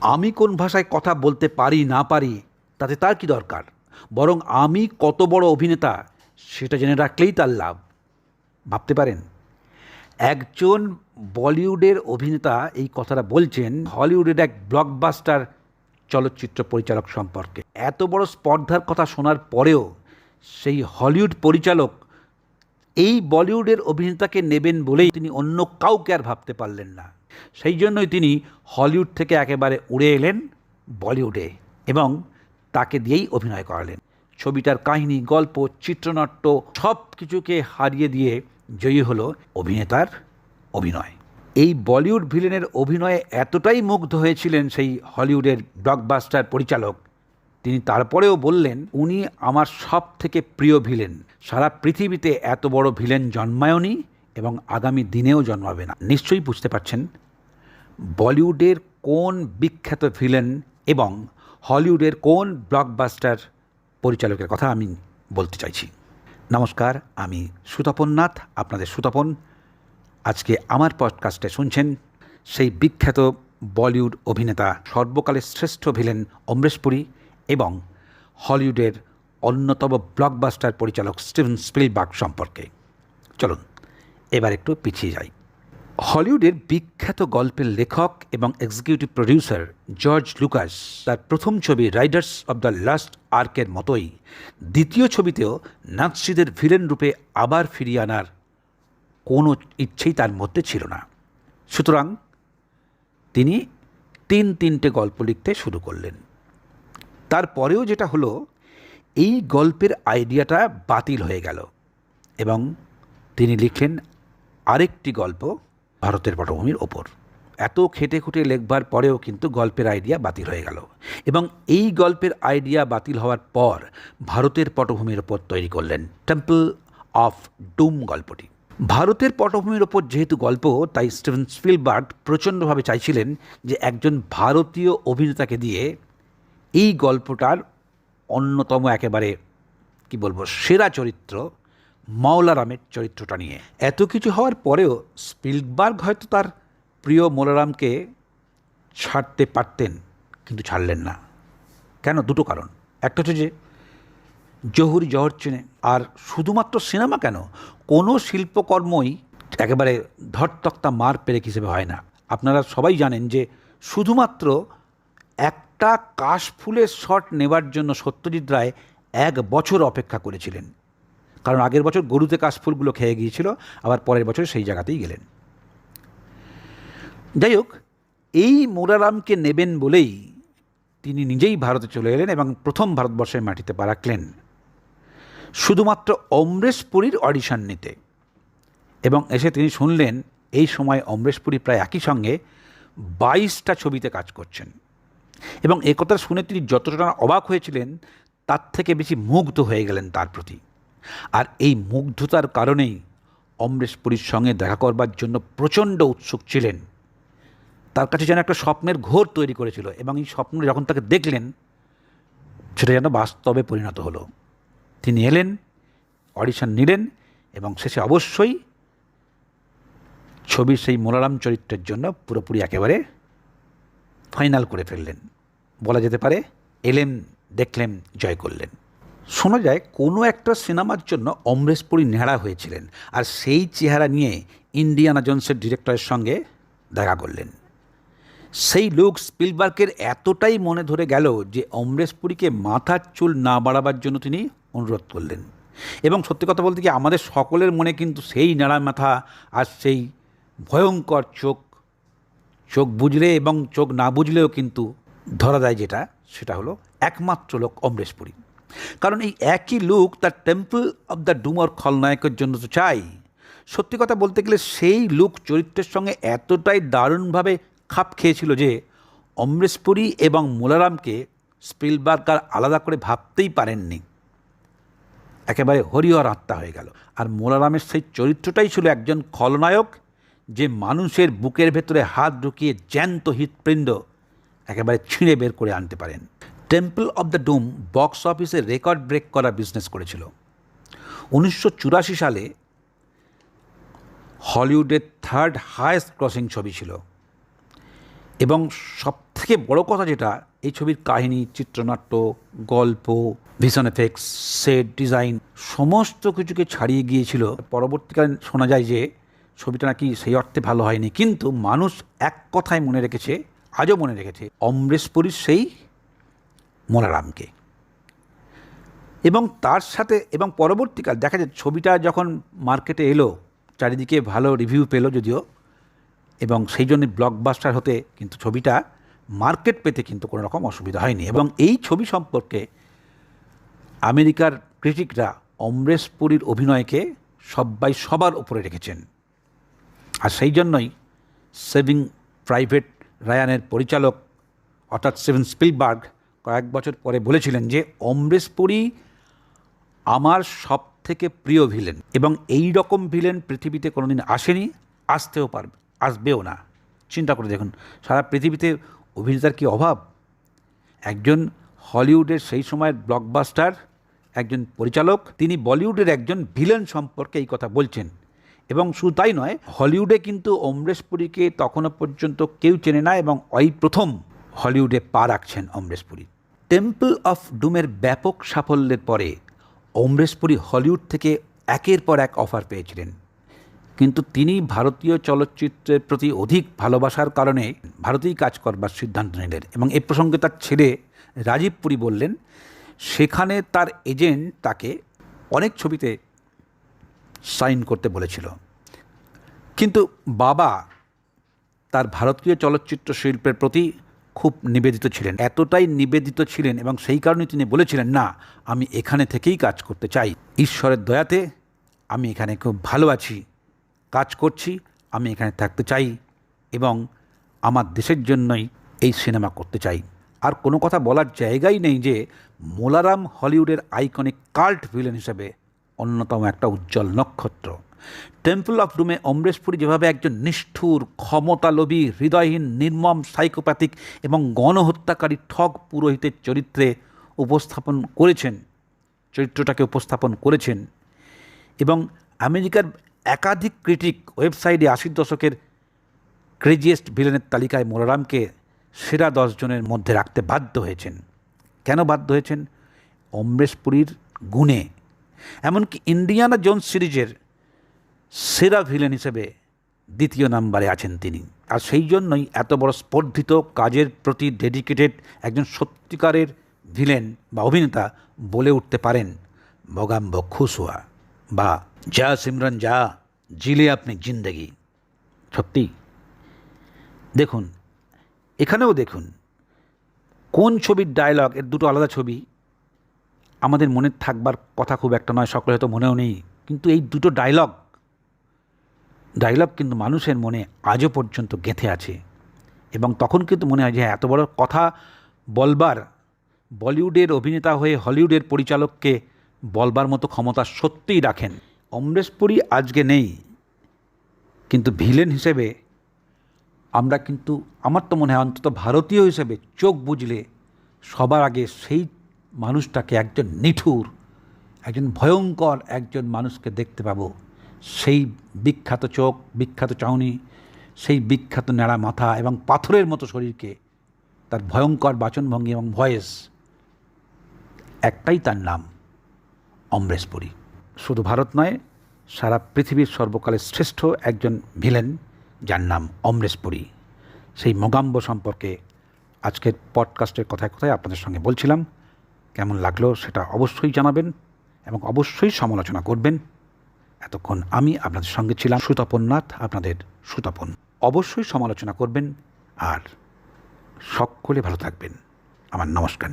আমি কোন ভাষায় কথা বলতে পারি, না পারি, তাতে তার কি দরকার? বরং আমি কত বড় অভিনেতা, সেটা জেনে রাখলেই তার লাভ। ভাবতে পারেন? একজন বলিউডের অভিনেতা এই কথাটা বলছেন হলিউডের এক ব্লকবাস্টার চলচ্চিত্র পরিচালক সম্পর্কে। এত বড় স্পর্ধার কথা শোনার পরেও সেই হলিউড পরিচালক এই বলিউডের অভিনেতাকে নেবেন বলেই তিনি অন্য কাউকে আর ভাবতে পারলেন না। সেই জন্যই তিনি হলিউড থেকে একেবারে উড়ে এলেন বলিউডে এবং তাকে দিয়েই অভিনয় করালেন। ছবিটার কাহিনী, গল্প, চিত্রনাট্য সব কিছুকে হারিয়ে দিয়ে জয়ী হলো অভিনেতার অভিনয়। এই বলিউড ভিলেনের অভিনয়ে এতটাই মুগ্ধ হয়েছিলেন সেই হলিউডের ব্লকবাস্টার পরিচালক। তিনি তারপরেও বললেন, উনি আমার সব থেকে প্রিয় ভিলেন। সারা পৃথিবীতে এত বড় ভিলেন জন্মায়নি। এবং আগামী দিনেও জন্মাবে না। নিশ্চয়ই বুঝতে পারছেন? বলিউডের কোন বিখ্যাত ভিলেন এবং হলিউডের কোন ব্লকবাস্টার পরিচালকের কথা আমি বলতে চাইছি। নমস্কার, আমি সুতপন নাথ, আপনাদের সুতপন। আজকে আমার পডকাস্টে শুনছেন সেই বিখ্যাত বলিউড অভিনেতা, সর্বকালের শ্রেষ্ঠ ভিলেন অমরেশ পুরী এবং হলিউডের অন্যতম ব্লকবাস্টার পরিচালক স্টিভেন স্পিলবার্গ সম্পর্কে। চলুন। এবার একটু পিছিয়ে যাই। হলিউডের বিখ্যাত গল্পের লেখক এবং এক্সিকিউটিভ প্রডিউসার জর্জ লুকাস তার প্রথম ছবি রাইডার্স অব দ্য লাস্ট আর্কের মতোই দ্বিতীয় ছবিতেও নাৎসিদের ভিলেন রূপে আবার ফিরিয়ে আনার কোনো ইচ্ছেই তার মধ্যে ছিল না। সুতরাং তিনি তিন তিনটে গল্প লিখতে শুরু করলেন। তারপরেও যেটা হলো, এই গল্পের আইডিয়াটা বাতিল হয়ে গেল এবং তিনি লিখলেন আরেকটি গল্প ভারতের পটভূমির ওপর। এত খেটে খুঁটে লেখবার পরেও কিন্তু গল্পের আইডিয়া বাতিল হয়ে গেল এবং এই গল্পের আইডিয়া বাতিল হওয়ার পর ভারতের পটভূমির ওপর তৈরি করলেন টেম্পল অফ ডুম গল্পটি। ভারতের পটভূমির ওপর যেহেতু গল্প, তাই স্টিভেন স্পিলবার্গ প্রচণ্ডভাবে চাইছিলেন যে একজন ভারতীয় অভিনেতাকে দিয়ে এই গল্পটার অন্যতম একেবারে, কি বলব, সেরা চরিত্র মাওলারামের চরিত্রটা নিয়ে। এত কিছু হওয়ার পরেও স্পিলবার্গ হয়তো তার প্রিয় মোলারামকে ছাড়তে পারতেন, কিন্তু ছাড়লেন না। কেন? দুটো কারণ। একটা হচ্ছে যে, জহুরি জহর চেনে, আর শুধুমাত্র সিনেমা কেন? কোনো শিল্পকর্মই একেবারে ধরতক্তা মার পেরেক হিসেবে হয় না। আপনারা সবাই জানেন যে, শুধুমাত্র একটা কাশফুলের শট নেবার জন্য সত্যজিৎ রায় এক বছর অপেক্ষা করেছিলেন। কারণ আগের বছর গরুতে কাশফুলগুলো খেয়ে গিয়েছিল, আবার পরের বছর সেই জায়গাতেই গেলেন। যাই হোক, এই মোরারামকে নেবেন বলেই তিনি নিজেই ভারতে চলে এলেন এবং প্রথম ভারতবর্ষের মাটিতে পা রাখলেন। শুধুমাত্র অমরেশ পুরীর অডিশন নিতে। এবং এসে তিনি শুনলেন, এই সময় অমরেশ পুরী প্রায় একই সঙ্গে বাইশটা ছবিতে কাজ করছেন। এবং একথা শুনে তিনি যতটা অবাক হয়েছিলেন, তার থেকে বেশি মুগ্ধ হয়ে গেলেন তার প্রতি। আর এই মুগ্ধতার কারণেই অমরেশ পুরীর সঙ্গে দেখা করবার জন্য প্রচণ্ড উৎসুক ছিলেন। তার কাছে যেন একটা স্বপ্নের ঘোর তৈরি করেছিল এবং এই স্বপ্ন যখন তাকে দেখলেন, সেটা যেন বাস্তবে পরিণত হলো। তিনি এলেন, অডিশন নিলেন এবং শেষে অবশ্যই ছবির সেই মোলারাম চরিত্রের জন্য পুরোপুরি একেবারে ফাইনাল করে ফেললেন। বলা যেতে পারে, এলেন, দেখলেন, জয় করলেন। শোনা যায়, কোনো একটা সিনেমার জন্য অমরেশ পুরী নেহারা হয়েছিলেন আর সেই চেহারা নিয়ে ইন্ডিয়ানা জোন্সের ডিরেক্টরের সঙ্গে দেখা করলেন। সেই লোক স্পিলবার্গের এতটাই মনে ধরে গেল যে অমরেশ পুরীকে মাথার চুল না বাড়াবার জন্য তিনি অনুরোধ করলেন। এবং সত্যি কথা বলতে কি, আমাদের সকলের মনে কিন্তু সেই নাড়া মাথা আর সেই ভয়ঙ্কর চোখ চোখ বুঝলে এবং চোখ না বুঝলেও কিন্তু ধরা দেয় যেটা, সেটা হলো একমাত্র লোক অমরেশ পুরী। কারণ এই একই লুক তার টেম্পল অব দ্য ডুমর খলনায়কের জন্য তো চাই। সত্যি কথা বলতে গেলে সেই লুক চরিত্রের সঙ্গে এতটাই দারুণভাবে খাপ খেয়েছিল যে অমরেশ পুরী এবং মোলারামকে স্পিলবার্গ আর আলাদা করে ভাবতেই পারেননি। একেবারে হরিহর আত্মা হয়ে গেল। আর মোলারামের সেই চরিত্রটাই ছিল একজন খলনায়ক যে মানুষের বুকের ভেতরে হাত ঢুকিয়ে জ্যান্ত হৃৎপিণ্ড একেবারে ছিঁড়ে বের করে আনতে পারেন। Temple of the doom box অফিসে রেকর্ড ব্রেক করা বিজনেস করেছিল। উনিশশো চুরাশি সালে হলিউডের থার্ড হায়েস্ট ক্রসিং ছবি ছিল। এবং সবথেকে বড় কথা যেটা, এই ছবির কাহিনী, চিত্রনাট্য, গল্প ভিশন এফেক্টস সেট ডিজাইন সমস্ত কিছুকে ছাড়িয়ে গিয়েছিল। পরবর্তীকালে শোনা যায় যে, ছবিটা নাকি সেই অর্থে ভালো হয়নি। কিন্তু মানুষ এক কথায় মনে রেখেছে, আজও মনে রেখেছে অমরেশপুরীর সেই মোলারামকে। এবং তার সাথে এবং পরবর্তীকাল দেখা যায় ছবিটা যখন মার্কেটে এলো, চারিদিকে ভালো রিভিউ পেল যদিও, এবং সেই জন্য ব্লকবাস্টার হতে কিন্তু ছবিটা মার্কেট পেতে কিন্তু কোনো রকম অসুবিধা হয়নি। এবং এই ছবি সম্পর্কে আমেরিকার ক্রিটিকরা অমরেশ পুরীর অভিনয়কে সবাই সবার উপরে রেখেছেন। আর সেই জন্যই সেভিং প্রাইভেট রায়ানের পরিচালক অর্থাৎ সেভেন স্পিলবার্গ কয়েক বছর পরে বলেছিলেন যে অমরেশ পুরী আমার সব থেকে প্রিয় ভিলেন এবং এই রকম ভিলেন পৃথিবীতে কোনোদিন আসেনি, আসতেও পারবে, আসবেও না। চিন্তা করে দেখুন, সারা পৃথিবীতে অভিনেতার কি অভাব? একজন হলিউডের সেই সময়ের ব্লকবাস্টার একজন পরিচালক, তিনি বলিউডের একজন ভিলেন সম্পর্কে এই কথা বলছেন। এবং শুধু তাই নয়, হলিউডে কিন্তু অমরেশ পুরীকে তখনও পর্যন্ত কেউ চেনে না এবং ওই প্রথম হলিউডে পা রাখছেন অমরেশ পুরী। টেম্পল অফ ডুমের ব্যাপক সাফল্যের পরে অমরেশ পুরী হলিউড থেকে একের পর এক অফার পেয়েছিলেন। কিন্তু তিনি ভারতীয় চলচ্চিত্রের প্রতি অধিক ভালোবাসার কারণে ভারতেই কাজ করবার সিদ্ধান্ত নিলেন এবং এ প্রসঙ্গে তার ছেলে রাজীব পুরী বললেন, সেখানে তার এজেন্ট তাকে অনেক ছবিতে সাইন করতে বলেছিল। কিন্তু বাবা তার ভারতীয় চলচ্চিত্র শিল্পের প্রতি খুব নিবেদিত ছিলেন, এতটাই নিবেদিত ছিলেন এবং সেই কারণে তিনি বলেছিলেন, না, আমি এখানে থেকেই কাজ করতে চাই। ঈশ্বরের দয়াতে আমি এখানে খুব ভালো আছি, কাজ করছি, আমি এখানে থাকতে চাই এবং আমার দেশের জন্যই এই সিনেমা করতে চাই। আর কোনো কথা বলার জায়গাই নেই যে মোলারাম হলিউডের আইকনিক কাল্ট ভিলেন হিসেবে অন্যতম একটা উজ্জ্বল নক্ষত্র। টেম্পল অফ ডুমে অমরেশপুরী যেভাবে একজন নিষ্ঠুর, ক্ষমতালোভী, হৃদয়হীন, নির্মম সাইকোপ্যাথিক এবং গণহত্যাকারী ঠগ পুরোহিতের চরিত্রে উপস্থাপন করেছেন, চরিত্রটাকে উপস্থাপন করেছেন এবং আমেরিকার একাধিক ক্রিটিক ওয়েবসাইটে আশির দশকের ক্রেজিয়েস্ট ভিলেনের তালিকায় মোরারামকে সেরা দশজনের মধ্যে রাখতে বাধ্য হয়েছেন। কেন বাধ্য হয়েছেন? অমরেশ পুরীর গুণে। এমনকি ইন্ডিয়ানা জোন্স সিরিজের সেরা ভিলেন হিসেবে দ্বিতীয় নাম্বারে আছেন তিনি। আর সেই জন্যই এত বড় স্পর্ধিত কাজের প্রতি ডেডিকেটেড একজন সত্যিকারের ভিলেন বা অভিনেতা বলে উঠতে পারেন বগাম্ব খুশুয়া বা যা সিমরন যা জিলে আপনি জিন্দেগি। সত্যি? দেখুন, এখানেও দেখুন, কোন ছবির ডায়লগ এর দুটো আলাদা ছবি, আমাদের মনে থাকবার কথা খুব একটা নয়, সকলে হয়তো মনেও নেই, কিন্তু এই দুটো ডায়লগ ডায়লগ কিন্তু মানুষের মনে আজও পর্যন্ত গেঁথে আছে। এবং তখন কিন্তু মনে হয় যে হ্যাঁ, এত বড় কথা বলবার বলিউডের অভিনেতা হয়ে হলিউডের পরিচালককে বলবার মতো ক্ষমতা সত্যিই রাখেন। অমরেশ পুরী আজকে নেই। কিন্তু ভিলেন হিসেবে আমরা কিন্তু আমার তো মনে হয় অন্তত ভারতীয় হিসেবে চোখ বুঝলে সবার আগে সেই মানুষটাকে একজন নিঠুর একজন ভয়ঙ্কর একজন মানুষকে দেখতে পাবো। সেই বিখ্যাত চোখ, বিখ্যাত চাউনি, সেই বিখ্যাত ন্যাড়া মাথা এবং পাথরের মতো শরীরকে তার ভয়ঙ্কর বাচনভঙ্গি এবং ভয়েস, একটাই তার নাম অমরেশ পুরী শুধু ভারত নয়, সারা পৃথিবীর সর্বকালের শ্রেষ্ঠ একজন ভিলেন যার নাম অমরেশ পুরী সেই মোগাম্ব সম্পর্কে আজকের পডকাস্টের কথায় কথায় আপনাদের সঙ্গে বলছিলাম, কেমন লাগল সেটা অবশ্যই জানাবেন এবং অবশ্যই সমালোচনা করবেন। এতক্ষণ আমি আপনাদের সঙ্গে ছিলাম সুতপন নাথ, আপনাদের সুতপন। অবশ্যই সমালোচনা করবেন আর সকলে ভালো থাকবেন। আমার নমস্কার।